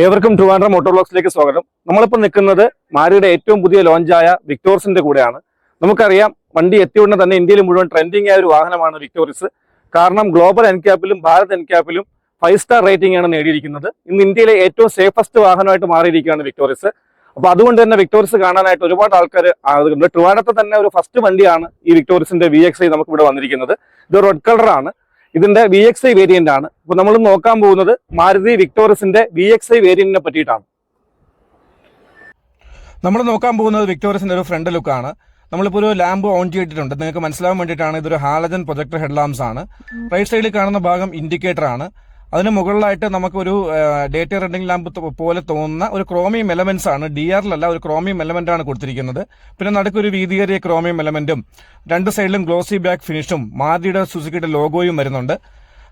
ഏവർക്കും ട്രിവാൻഡ്രം മോട്ടോർ ബ്ലോക്സിലേക്ക് സ്വാഗതം. നമ്മളിപ്പോൾ നിൽക്കുന്നത് മാരിയുടെ ഏറ്റവും പുതിയ ലോഞ്ചായ വിക്ടോറിസിന്റെ കൂടെയാണ്. നമുക്കറിയാം വണ്ടി എത്തിയ ഉടനെ തന്നെ ഇന്ത്യയിൽ മുഴുവൻ ട്രെൻഡിങ് ആയ ഒരു വാഹനമാണ് വിക്ടോറിസ്. കാരണം ഗ്ലോബൽ എൻക്യാപ്പിലും ഭാരത് എൻക്യാപ്പിലും ഫൈവ് സ്റ്റാർ റേറ്റിംഗ് ആണ് നേടിയിരിക്കുന്നത്. ഇന്ന് ഇന്ത്യയിലെ ഏറ്റവും സേഫസ്റ്റ് വാഹനമായിട്ട് മാറിയിരിക്കുകയാണ് വിക്ടോറിസ്. അപ്പൊ അതുകൊണ്ട് തന്നെ വിക്ടോറിസ് കാണാനായിട്ട് ഒരുപാട് ആൾക്കാർ ട്രിവാൻഡ്രത്തെ തന്നെ ഒരു ഫസ്റ്റ് വണ്ടിയാണ് ഈ വിക്ടോറിസിന്റെ വി നമുക്ക് ഇവിടെ വന്നിരിക്കുന്നത്. ഇത് റെഡ് കളറാണ് ഇതിന്റെ വി എക്സ് ഐ വേരിയന്റ് ആണ്. ഇപ്പൊ നമ്മൾ നോക്കാൻ പോകുന്നത് മാരുതി വിക്ടോറിയസിന്റെ വി എക്സ് ഐ വേരിയന്റിനെ പറ്റിയിട്ടാണ്. നമ്മൾ നോക്കാൻ പോകുന്നത് വിക്ടോറിയസിന്റെ ഒരു ഫ്രണ്ട് ലുക്കാണ് നമ്മളിപ്പോൾ ഒരു ലാമ്പ് ഓൺ ചെയ്തിട്ടുണ്ട്. നിങ്ങൾക്ക് മനസ്സിലാവാൻ വേണ്ടിയിട്ടാണ് ഇതൊരു ഹാലജൻ പ്രൊജക്ടർ ഹെഡ് ലാംസ് ആണ് റൈറ്റ് സൈഡിൽ കാണുന്ന ഭാഗം ഇൻഡിക്കേറ്റർ ആണ്. അതിന് മുകളിലായിട്ട് നമുക്കൊരു ഡേറ്റ റണ്ണിംഗ് ലാമ്പ് പോലെ തോന്നുന്ന ഒരു ക്രോമിയം എലമെന്റ്സ് ആണ്. ഡി ആറിലല്ല ഒരു ക്രോമിയം എലമെന്റ് ആണ് കൊടുത്തിരിക്കുന്നത്. പിന്നെ നടുക്കൊരു വീതിയേറിയ ക്രോമിയം എലമെന്റും രണ്ട് സൈഡിലും ഗ്ലോസി ബാക്ക് ഫിനിഷും മാരുതിയുടെ സുസുക്കിയുടെ ലോഗോയും വരുന്നുണ്ട്.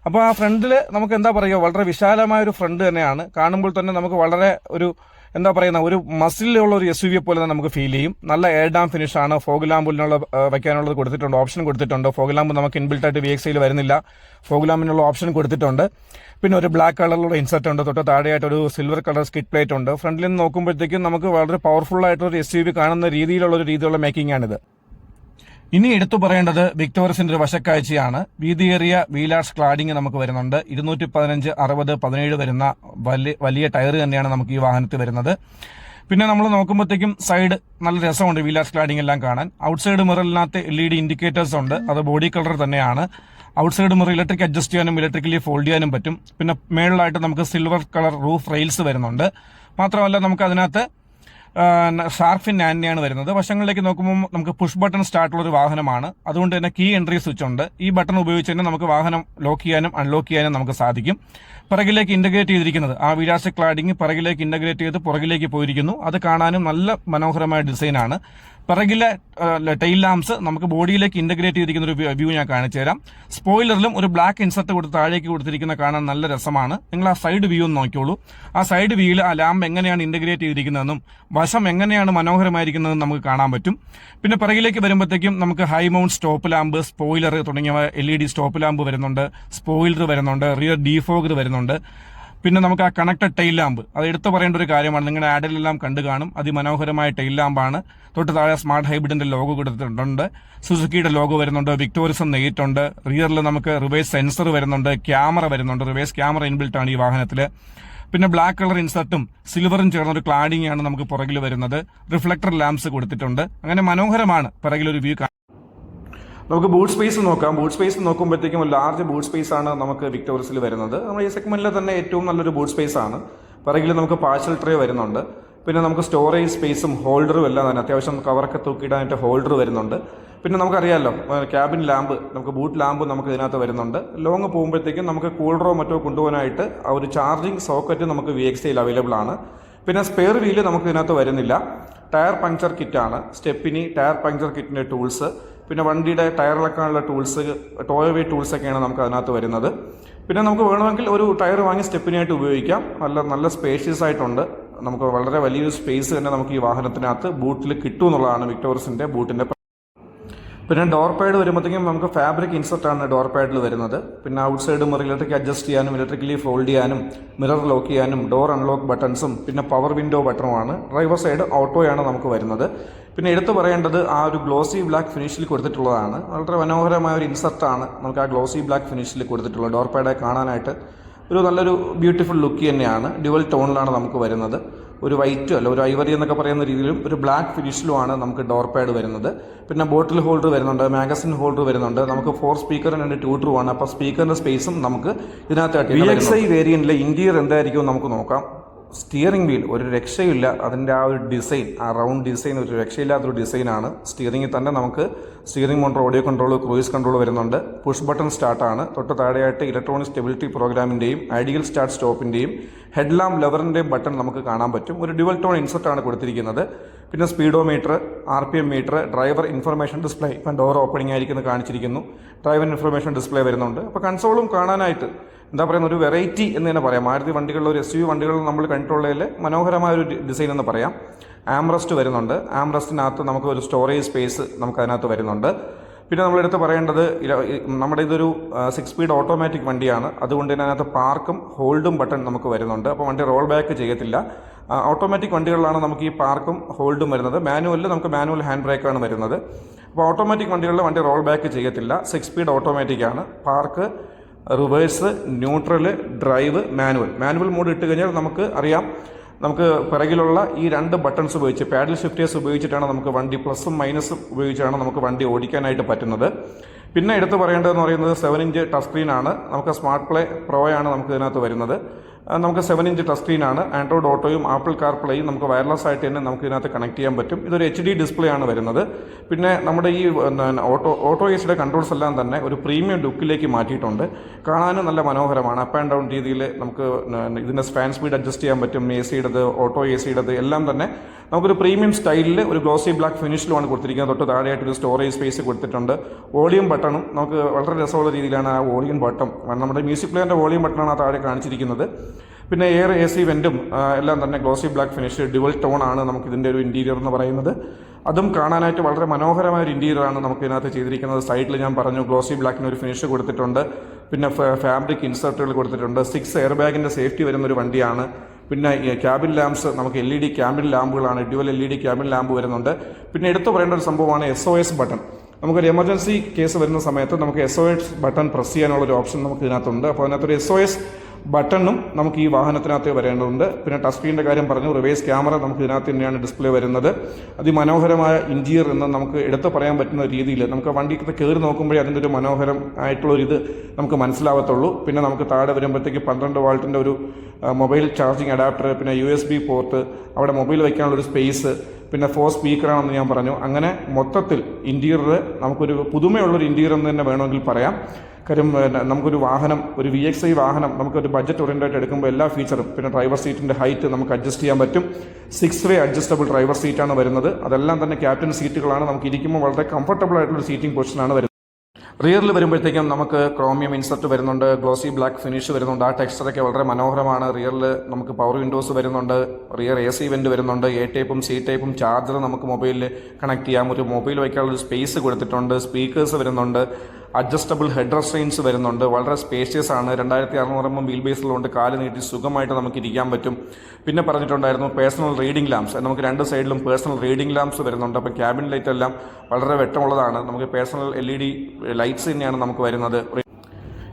അപ്പോൾ ആ ഫ്രണ്ടിൽ നമുക്ക് എന്താ പറയുക വളരെ വിശാലമായ ഒരു ഫ്രണ്ട് തന്നെയാണ്. കാണുമ്പോൾ തന്നെ നമുക്ക് വളരെ ഒരു എന്താ പറയുന്ന ഒരു മസിലുള്ള ഒരു എസ് യു വി പോലെ തന്നെ നമുക്ക് ഫീൽ ചെയ്യും. നല്ല എയർ ഡാം ആണ്. ഫോഗുലാമ്പുലിനുള്ള വെക്കാനുള്ളത് കൊടുത്തിട്ടുണ്ട്. ഓപ്ഷൻ കൊടുത്തിട്ടുണ്ട്. ഫോഗുലാമ്പ് നമുക്ക് ഇൻബിൽട്ട് ആയിട്ട് വി എക്സ് ഐയിൽ വരുന്നില്ല. ഫോഗുലാമ്പിനുള്ള ഓപ്ഷൻ കൊടുത്തിട്ടുണ്ട്. പിന്നെ ഒരു ബ്ലാക്ക് കളറിലുള്ള ഇൻസെർട്ട് ഉണ്ട്. തൊട്ട് താഴെയായിട്ട് ഒരു സിൽവർ കളർ സ്കിറ്റ് പ്ലേറ്റ് ഉണ്ട്. ഫ്രണ്ടിൽ നിന്ന് നോക്കുമ്പോഴത്തേക്കും നമുക്ക് വളരെ പവർഫുൾ ആയിട്ടുള്ള ഒരു എസ് യു വി കാണുന്ന രീതിയിലുള്ള ഒരു രീതിയിലുള്ള മേക്കിംഗ് ആണിത്. ഇനി എടുത്തു പറയേണ്ടത് വിക്ടോറിയസിന്റെ ഒരു വശക്കാഴ്ചയാണ്. വീതിയേറിയ വീലാർസ് ക്ലാഡിംഗ് നമുക്ക് വരുന്നുണ്ട്. ഇരുന്നൂറ്റി പതിനഞ്ച് അറുപത് പതിനേഴ് വരുന്ന വലിയ വലിയ ടയർ തന്നെയാണ് നമുക്ക് ഈ വാഹനത്തിൽ വരുന്നത്. പിന്നെ നമ്മൾ നോക്കുമ്പോഴത്തേക്കും സൈഡ് നല്ല രസമുണ്ട് വീലാർസ് ക്ലാഡിംഗ് എല്ലാം കാണാൻ. ഔട്ട്സൈഡ് മിററിനകത്ത് എൽ ഇ ഡി ഇൻഡിക്കേറ്റേഴ്സ് ഉണ്ട്. അത് ബോഡി കളർ തന്നെയാണ്. ഔട്ട്സൈഡ് മിറർ ഇലക്ട്രിക് അഡ്ജസ്റ്റ് ചെയ്യാനും ഇലക്ട്രിക്കലി ഫോൾഡ് ചെയ്യാനും പറ്റും. പിന്നെ മേളിലായിട്ട് നമുക്ക് സിൽവർ കളർ റൂഫ് റെയിൽസ് വരുന്നുണ്ട്. മാത്രമല്ല നമുക്ക് അതിനകത്ത് ഷാർഫിൻ നാനിയാണ് വരുന്നത്. വശങ്ങളിലേക്ക് നോക്കുമ്പോൾ നമുക്ക് പുഷ് ബട്ടൺ സ്റ്റാർട്ടുള്ള ഒരു വാഹനമാണ്. അതുകൊണ്ട് തന്നെ കീ എൻട്രി സ്വിച്ച് ഉണ്ട്. ഈ ബട്ടൺ ഉപയോഗിച്ച് തന്നെ നമുക്ക് വാഹനം ലോക്ക് ചെയ്യാനും അൺലോക്ക് ചെയ്യാനും നമുക്ക് സാധിക്കും. പിറകിലേക്ക് ഇന്റഗ്രേറ്റ് ചെയ്തിരിക്കുന്നത്. ആ വിരാസ ക്ലാഡിങ് പിറകിലേക്ക് ഇന്റഗ്രേറ്റ് ചെയ്ത് പുറകിലേക്ക് പോയിരിക്കുന്നു. അത് കാണാനും നല്ല മനോഹരമായ ഡിസൈനാണ് പിറകിലെ ടെയിൽ ലാംസ് നമുക്ക് ബോഡിയിലേക്ക് ഇന്റഗ്രേറ്റ് ചെയ്തിരിക്കുന്ന ഒരു വ്യൂ ഞാൻ കാണിച്ചു തരാം. സ്പോയിലറിലും ഒരു ബ്ലാക്ക് ഇൻസെർട്ട് കൊടുത്ത് താഴേക്ക് കൊടുത്തിരിക്കുന്ന കാണാൻ നല്ല രസമാണ്. നിങ്ങൾ ആ സൈഡ് വ്യൂ ഒന്ന് നോക്കിയോളൂ ആ സൈഡ് വ്യൂയിൽ ആ ലാമ്പ് എങ്ങനെയാണ് ഇന്റഗ്രേറ്റ് ചെയ്തിരിക്കുന്നതെന്നും വശം എങ്ങനെയാണ് മനോഹരമായിരിക്കുന്നതെന്നും നമുക്ക് കാണാൻ പറ്റും. പിന്നെ പിറകിലേക്ക് വരുമ്പോഴത്തേക്കും നമുക്ക് high mount stop lamp spoiler തുടങ്ങിയവ L E D stop lamp വരുന്നുണ്ട് സ്പോയിലർ വരുന്നുണ്ട് റിയർ ഡീഫോഗർ വരുന്നുണ്ട്. പിന്നെ നമുക്ക് ആ കണക്റ്റഡ് ടൈൽ ലാമ്പ് അത് എടുത്തു പറയേണ്ട ഒരു കാര്യമാണ്. നിങ്ങളുടെ ആഡിലെല്ലാം കണ്ടു കാണും അതിമനോഹരമായ ടൈൽ ലാമ്പാണ് തൊട്ട് താഴെ സ്മാർട്ട് ഹൈബ്രിഡിന്റെ ലോഗോ കൊടുത്തിട്ടുണ്ട്. സുസുക്കിയുടെ ലോഗോ വരുന്നുണ്ട്. വിക്ടോറിസം നെയ്റ്റുണ്ട് റിയറിൽ നമുക്ക് റിവേഴ്സ് സെൻസർ വരുന്നുണ്ട്. ക്യാമറ വരുന്നുണ്ട്. റിവേഴ്സ് ക്യാമറ ഇൻബിൽട്ട് ആണ് ഈ വാഹനത്തിൽ പിന്നെ ബ്ലാക്ക് കളർ ഇൻസർട്ടും സിൽവറും ചേർന്ന ഒരു ക്ലാഡിംഗ് ആണ് നമുക്ക് പുറകിൽ വരുന്നത്. റിഫ്ലക്ടർ ലാംപ്സ് കൊടുത്തിട്ടുണ്ട്. അങ്ങനെ മനോഹരമാണ് പിറകിലൊരു വ്യൂ നമുക്ക് ബൂട്ട് സ്പേസ് നോക്കാം. ബൂട്ട് സ്പേസ് നോക്കുമ്പോഴത്തേക്കും ഒരു ലാർജ് ബൂട്ട് സ്പേസ് ആണ് നമുക്ക് വിക്ടോറിയസിൽ വരുന്നത്. നമ്മൾ ഈ സെഗ്മെന്റിൽ തന്നെ ഏറ്റവും നല്ലൊരു ബൂട്ട് സ്പേസ് ആണ്. പിറകിൽ നമുക്ക് പാർസൽ ട്രേ വരുന്നുണ്ട്. പിന്നെ നമുക്ക് സ്റ്റോറേജ് സ്പേസും ഹോൾഡറും എല്ലാം തന്നെ. അത്യാവശ്യം കവറൊക്കെ തൂക്കിയിടാനായിട്ട് ഹോൾഡർ വരുന്നുണ്ട്. പിന്നെ നമുക്കറിയാമല്ലോ ക്യാബിൻ ലാമ്പ് നമുക്ക് ബൂട്ട് ലാമ്പ് നമുക്ക് ഇതിനകത്ത് വരുന്നുണ്ട്. ലോങ് പോകുമ്പോഴത്തേക്കും നമുക്ക് കൂളറോ മറ്റോ കൊണ്ടുപോകാനായിട്ട് ആ ഒരു ചാർജിങ് സോക്കറ്റ് നമുക്ക് വി എക്സ് അവൈലബിൾ ആണ്. പിന്നെ സ്പെയർ വീൽ നമുക്ക് ഇതിനകത്ത് വരുന്നില്ല. ടയർ പങ്ക്ചർ കിറ്റാണ് സ്റ്റെപ്പിനി ടയർ പങ്ക്ചർ കിറ്റിന്റെ ടൂൾസ് പിന്നെ വണ്ടിയുടെ ടയർ ഇളക്കാനുള്ള ടൂൾസ് ടോയവേ ടൂൾസ് ഒക്കെയാണ് നമുക്ക് അതിനകത്ത് വരുന്നത്. പിന്നെ നമുക്ക് വേണമെങ്കിൽ ഒരു ടയർ വാങ്ങി സ്റ്റെപ്പിനായിട്ട് ഉപയോഗിക്കാം. നല്ല നല്ല സ്പേഷ്യസ് ആയിട്ടുണ്ട്. നമുക്ക് വളരെ വലിയൊരു സ്പേസ് തന്നെ നമുക്ക് ഈ വാഹനത്തിനകത്ത് ബൂട്ടിൽ കിട്ടും എന്നുള്ളതാണ് വിക്ടോറിയസിന്റെ ബൂട്ടിന്റെ പിന്നെ ഡോർ പാഡ് വരുമ്പോഴത്തേക്കും നമുക്ക് ഫാബ്രിക് ഇൻസെർട്ട് ആണ് ഡോർ പാഡിൽ വരുന്നത്. പിന്നെ outside mirror electric adjust ചെയ്യാനും ഇലക്ട്രിക്കലി ഫോൾഡ് ചെയ്യാനും മിറർ ലോക്ക് ചെയ്യാനും ഡോർ അൺലോക്ക് ബട്ടൺസും പിന്നെ പവർ വിൻഡോ ബട്ടണുമാണ് ഡ്രൈവർ സൈഡ് ഓട്ടോയാണ് നമുക്ക് വരുന്നത്. പിന്നെ എടുത്തു പറയേണ്ടത് ആ ഒരു ഗ്ലോസി ബ്ലാക്ക് ഫിനിഷിൽ കൊടുത്തിട്ടുള്ളതാണ്. വളരെ മനോഹരമായ ഒരു ഇൻസെർട്ടാണ് നമുക്ക് ആ ഗ്ലോസി ബ്ലാക്ക് ഫിനിഷിൽ കൊടുത്തിട്ടുള്ളത്. ഡോർ പാഡായി കാണാനായിട്ട്. ഒരു നല്ലൊരു ബ്യൂട്ടിഫുൾ ലുക്ക് തന്നെയാണ്. ഡ്യുവൽ ടോണിലാണ് നമുക്ക് വരുന്നത്. ഒരു വൈറ്റ് അല്ല ഒരു ഐവറി എന്നൊക്കെ പറയുന്ന രീതിയിലും ഒരു ബ്ലാക്ക് ഫിനിഷിലുമാണ് നമുക്ക് ഡോർ പാഡ് വരുന്നത്. പിന്നെ ബോട്ടിൽ ഹോൾഡർ വരുന്നുണ്ട് മാഗസിൻ ഹോൾഡർ വരുന്നുണ്ട്. നമുക്ക് ഫോർ സ്പീക്കറിന് രണ്ട് ട്യൂട്ടറുമാണ് അപ്പോൾ സ്പീക്കറിന്റെ സ്പേസും നമുക്ക് ഇതിനകത്ത് വി എക്സ് ഐ വേരിയന്റിലെ ഇന്റീരിയർ എന്തായിരിക്കും നമുക്ക് നോക്കാം. സ്റ്റിയറിംഗ് വീൽ ഒരു രക്ഷയില്ല അതിന്റെ ആ ഒരു ഡിസൈൻ ആ റൗണ്ട് ഡിസൈൻ ഒരു രക്ഷയില്ലാത്തൊരു ഡിസൈനാണ് സ്റ്റിയറിംഗിൽ തന്നെ നമുക്ക് steering motor audio control cruise control വരുന്നുണ്ട്. പുഷ് ബട്ടൺ സ്റ്റാർട്ടാണ് തൊട്ട് താഴെയായിട്ട് ഇലക്ട്രോണിക് സ്റ്റെബിലിറ്റി പ്രോഗ്രാമിന്റെയും ഐഡിയൽ സ്റ്റാർട്ട് സ്റ്റോപ്പിന്റെയും ഹെഡ് ലാമ്പ് ലെവറിന്റെയും ബട്ടൺ നമുക്ക് കാണാൻ പറ്റും. ഒരു ഡ്യുവൽ ടോൺ ഇൻസെർട്ടാണ് കൊടുത്തിരിക്കുന്നത്. പിന്നെ speedometer R P M meter driver information display ഇപ്പം ഡോർ ഓപ്പണിംഗ് ആയിരിക്കുന്നു കാണിച്ചിരിക്കുന്നു. ഡ്രൈവർ ഇൻഫർമേഷൻ ഡിസ്പ്ലേ വരുന്നുണ്ട്. അപ്പോൾ കൺസോളും കാണാനായിട്ട് എന്താ പറയുന്ന ഒരു വെറൈറ്റി എന്ന് തന്നെ പറയാം. മാരുതി വണ്ടികളിൽ ഒരു എസ് യു വണ്ടികൾ നമ്മൾ കണ്ടിട്ടുള്ളതിൽ മനോഹരമായ ഒരു ഡിസൈൻ എന്ന് പറയാം. ആംറസ്റ്റ് വരുന്നുണ്ട്. ആംറസ്റ്റിനകത്ത് നമുക്ക് ഒരു സ്റ്റോറേജ് സ്പേസ് നമുക്ക് അതിനകത്ത് വരുന്നുണ്ട്. പിന്നെ നമ്മളെടുത്ത് പറയേണ്ടത് നമ്മുടെ ഇതൊരു സിക്സ് സ്പീഡ് ഓട്ടോമാറ്റിക് വണ്ടിയാണ്. അതുകൊണ്ട് തന്നെ അതിനകത്ത് പാർക്കും ഹോൾഡും ബട്ടൺ നമുക്ക് വരുന്നുണ്ട്. അപ്പോൾ വണ്ടി റോൾ ബാക്ക് ചെയ്യത്തില്ല. ഓട്ടോമാറ്റിക് വണ്ടികളിലാണ് നമുക്ക് ഈ പാർക്കും ഹോൾഡും വരുന്നത്. മാനുവലിൽ നമുക്ക് മാനുവൽ ഹാൻഡ് ബ്രേക്കാണ് വരുന്നത്. അപ്പോൾ ഓട്ടോമാറ്റിക് വണ്ടികളിൽ വണ്ടി റോൾ ബാക്ക് ചെയ്യത്തില്ല. സിക്സ് സ്പീഡ് ഓട്ടോമാറ്റിക് ആണ്. Park reverse neutral drive manual manual mode ഇട്ട് കഴിഞ്ഞാൽ നമുക്ക് അറിയാം. നമുക്ക് പിറകിലുള്ള ഈ രണ്ട് ബട്ടൺസ് ഉപയോഗിച്ച് പാഡിൽ ഷിഫ്റ്റേഴ്സ് ഉപയോഗിച്ചിട്ടാണ് നമുക്ക് വണ്ടി പ്ലസും മൈനസും ഉപയോഗിച്ചാണ് നമുക്ക് വണ്ടി ഓടിക്കാനായിട്ട് പറ്റുന്നത്. പിന്നെ എടുത്തു പറയേണ്ടതെന്ന് പറയുന്നത് സെവൻ ഇഞ്ച് ടച്ച് സ്ക്രീനാണ് നമുക്ക് സ്മാർട്ട് പ്ലേ പ്രോയാണ് നമുക്ക് ഇതിനകത്ത് വരുന്നത്. നമുക്ക് സെവൻ ഇഞ്ച് ടച്ച് സ്ക്രീനാണ് ആൻഡ്രോയിഡ് ഓട്ടോയും ആപ്പിൾ കാർപ്ലേയും നമുക്ക് വയർലെസ് ആയിട്ട് തന്നെ നമുക്ക് ഇതിനകത്ത് കണക്ട് ചെയ്യാൻ പറ്റും. ഇതൊരു എച്ച് ഡി ഡിസ്പ്ലേ ആണ് വരുന്നത്. പിന്നെ നമ്മുടെ ഈ ഓട്ടോ ഓട്ടോ എസിയുടെ കൺട്രോൾസ് എല്ലാം തന്നെ ഒരു പ്രീമിയം ലുക്കിലേക്ക് മാറ്റിയിട്ടുണ്ട്. കാണാനും നല്ല മനോഹരമാണ്. അപ്പ് ആൻഡ് ഡൗൺ രീതിയിൽ നമുക്ക് ഇതിന്റെ ഫാൻ സ്പീഡ് അഡ്ജസ്റ്റ് ചെയ്യാൻ പറ്റും. എ സിയുടേത് ഓട്ടോ എ സിയുടേത് എല്ലാം തന്നെ നമുക്കൊരു പ്രീമിയം സ്റ്റൈലിൽ ഒരു ഗ്ലോസി ബ്ലാക്ക് ഫിനിഷിലുമാണ് കൊടുത്തിരിക്കുന്നത്. തൊട്ട് താഴെയായിട്ട് ഒരു സ്റ്റോറേജ് സ്പേസ് കൊടുത്തിട്ടുണ്ട്. വോളിയം ബട്ടണും നമുക്ക് വളരെ രസമുള്ള രീതിയിലാണ് ആ വോളിയം ബട്ടൺ നമ്മുടെ മ്യൂസിക് പ്ലെയറിന്റെ വോളിയം ബട്ടണാണ് ആ താഴെ കാണിച്ചിരിക്കുന്നത്. പിന്നെ എയർ എ സി വെന്റും എല്ലാം തന്നെ glossy black finish dual tone ആണ് നമുക്ക് ഇതിന്റെ ഒരു ഇന്റീരിയർ എന്ന് പറയുന്നത്. അതും കാണാനായിട്ട് വളരെ മനോഹരമായ ഒരു ഇന്റീരിയർ ആണ് നമുക്ക് ഇതിനകത്ത് ചെയ്തിരിക്കുന്നത്. സൈഡിൽ ഞാൻ പറഞ്ഞു ഗ്ലോസി ബ്ലാക്കിന് ഒരു ഫിനിഷ് കൊടുത്തിട്ടുണ്ട്. പിന്നെ ഫാബ്രിക് ഇൻസർട്ടുകൾ കൊടുത്തിട്ടുണ്ട്. സിക്സ് എയർ ബാഗിന്റെ സേഫ്റ്റി വരുന്ന ഒരു വണ്ടിയാണ്. പിന്നെ ക്യാബിൻ ലാംപ്സ് നമുക്ക് L E D cabin ലാമ്പുകളാണ് dual L E D cabin lamp വരുന്നുണ്ട്. പിന്നെ എടുത്തു പറയേണ്ട ഒരു സംഭവമാണ് എസ് ഒ എസ് ബട്ടൺ നമുക്കൊരു എമർജൻസി കേസ് വരുന്ന സമയത്ത് നമുക്ക് S O S button press ചെയ്യാനുള്ള ഒരു ഓപ്ഷൻ നമുക്ക് ഇതിനകത്തുണ്ട്. അപ്പോൾ അതിനകത്തൊരു എസ് ഒ എസ് ബട്ടണും നമുക്ക് ഈ വാഹനത്തിനകത്ത് വരേണ്ടതുണ്ട്. പിന്നെ ടച്ച് സ്ക്രീനിന്റെ കാര്യം പറഞ്ഞു റിവേഴ്സ് ക്യാമറ നമുക്ക് ഇതിനകത്ത് തന്നെയാണ് ഡിസ്പ്ലേ വരുന്നത്. അതിമനോഹരമായ ഇന്റീരിയർ എന്ന് നമുക്ക് എടുത്തു പറയാൻ പറ്റുന്ന രീതിയിൽ നമുക്ക് വണ്ടി കയറി നോക്കുമ്പോഴേ അതിന്റെ ഒരു മനോഹരം ആയിട്ടുള്ള ഒരു ഇത് നമുക്ക് മനസ്സിലാവത്തുള്ളൂ. പിന്നെ നമുക്ക് താഴെ വരുമ്പോഴത്തേക്ക് പന്ത്രണ്ട് വാൾട്ടിന്റെ ഒരു മൊബൈൽ ചാർജിങ് അഡാപ്റ്റർ പിന്നെ യു എസ് ബി പോർട്ട് അവിടെ മൊബൈൽ വയ്ക്കാനുള്ളൊരു സ്പേസ് പിന്നെ ഫോർ സ്പീക്കറാണെന്ന് ഞാൻ പറഞ്ഞു. അങ്ങനെ മൊത്തത്തിൽ ഇന്റീരിയർ നമുക്കൊരു പുതുമയുള്ളൊരു ഇന്റീരിയർ എന്ന് തന്നെ വേണമെങ്കിൽ പറയാം. കാര്യം പിന്നെ നമുക്കൊരു വാഹനം ഒരു വി എക്സ് ഐ വാഹനം നമുക്കൊരു ബഡ്ജറ്റ് ഓറിയന്റഡ് എടുക്കുമ്പോൾ എല്ലാ ഫീച്ചറും പിന്നെ ഡ്രൈവർ സീറ്റിന്റെ ഹൈറ്റ് നമുക്ക് അഡ്ജസ്റ്റ് ചെയ്യാൻ പറ്റും. സിക്സ് വേ അഡ്ജസ്റ്റബിൾ ഡ്രൈവർ സീറ്റാണ് വരുന്നത്. അതെല്ലാം തന്നെ ക്യാപ്റ്റൻ സീറ്റുകളാണ് നമുക്ക് ഇരിക്കുമ്പോൾ വളരെ കംഫർട്ടബിൾ ആയിട്ടുള്ള സീറ്റിംഗ് പൊസിഷനാണ് വരുന്നത്. റിയറിൽ വരുമ്പോഴത്തേക്കും നമുക്ക് ക്രോമിയം ഇൻസർട്ട് വരുന്നുണ്ട്. ഗ്ലോസി ബ്ലാക്ക് ഫിനിഷ് വരുന്നുണ്ട്. ആ ടെക്സ്ചറൊക്കെ വളരെ മനോഹരമാണ്. റിയറിൽ നമുക്ക് പവർ വിൻഡോസ് വരുന്നുണ്ട്. റിയർ എ സി വെന്റ് വരുന്നുണ്ട്. എ ടൈപ്പും സി ടൈപ്പും ചാർജർ നമുക്ക് മൊബൈലിൽ കണക്ട് ചെയ്യാം. ഒരു മൊബൈൽ വയ്ക്കാനുള്ള സ്പേസ് കൊടുത്തിട്ടുണ്ട്. സ്പീക്കേഴ്സ് വരുന്നുണ്ട്. അഡ്ജസ്റ്റബിൾ ഹെഡ് റെസ്ട്രെയിൻസ് വരുന്നുണ്ട്. വളരെ സ്പേഷ്യസ് ആണ്. രണ്ടായിരത്തി അറുന്നൂറ് എം എം വീൽ ബേസിലുണ്ട് കാൽ നീട്ടി സുഖമായിട്ട് നമുക്ക് ഇരിക്കാൻ പറ്റും. പിന്നെ പറഞ്ഞിട്ടുണ്ടായിരുന്നു പേഴ്സണൽ റീഡിംഗ് ലാംപ്സ് നമുക്ക് രണ്ട് സൈഡിലും പേഴ്സണൽ റീഡിംഗ് ലാംപ്സ് വരുന്നുണ്ട്. അപ്പോൾ ക്യാബിൻ ലൈറ്റ് എല്ലാം വളരെ വെട്ടമുള്ളതാണ്. നമുക്ക് personal L E D lights തന്നെയാണ് നമുക്ക് വരുന്നത്.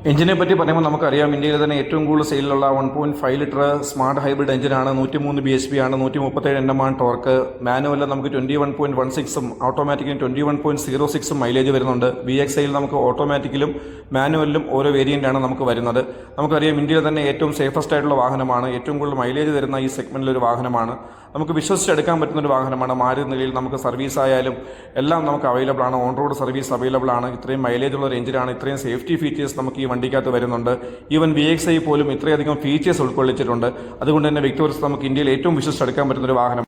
എഞ്ചിനെ പറ്റി പറയുമ്പോൾ നമുക്കറിയാം ഇന്ത്യയിൽ തന്നെ ഏറ്റവും കൂടുതൽ സെയിലുള്ള one point five litre smart hybrid എഞ്ചിനാണ് നൂറ്റി മൂന്ന് ബി എച്ച് പി ആണ് നൂറ്റി മുപ്പത്തേഴ് എൻ എം ആണ് ടോർക്ക് മാനുവലിൽ നമുക്ക് ട്വന്റി വൺ പോയിന്റ് വൺ സിക്സും ഓട്ടോമാറ്റിക്കിന് ട്വന്റി വൺ പോയിന്റ് സീറോ സിക്സും മൈലേജ് വരുന്നുണ്ട്. ബി എക്സ് ഐയിൽ നമുക്ക് ഓട്ടോമാറ്റിക്കിലും മാനുവലിലും ഓരോ വേരിയന്റാണ് നമുക്ക് വരുന്നത്. നമുക്കറിയാം ഇന്ത്യയിൽ തന്നെ ഏറ്റവും സേഫസ്റ്റ് ആയിട്ടുള്ള വാഹനമാണ് ഏറ്റവും കൂടുതൽ മൈലേജ് തരുന്ന ഈ സെഗ്മെന്റിലൊരു വാഹനമാണ്. നമുക്ക് വിശ്വസിച്ചെടുക്കാൻ പറ്റുന്ന ഒരു വാഹനമാണ് മാരുതി നിലയിൽ നമുക്ക് സർവീസ് ആയാലും എല്ലാം നമുക്ക് അവൈലബിൾ ആണ് ഓൺ റോഡ് സർവീസ് അവൈലബിൾ ആണ് ഇത്രയും മൈലേജ് ഉള്ള ഒരു എഞ്ചിനാണ് ഇത്രയും സേഫ്റ്റി ഫീച്ചേഴ്സ് നമുക്ക് ഈ വണ്ടിക്കകത്ത് വരുന്നുണ്ട്. ഈവൻ വി എക്സ് ഐ പോലും ഇത്രയധികം ഫീച്ചേഴ്സ് ഉൾക്കൊള്ളിച്ചിട്ടുണ്ട്. അതുകൊണ്ട് തന്നെ വിക്ടോറിയസ് നമുക്ക് ഇന്ത്യയിൽ ഏറ്റവും വിശ്വസിച്ചെടുക്കാൻ പറ്റുന്ന ഒരു വാഹനം.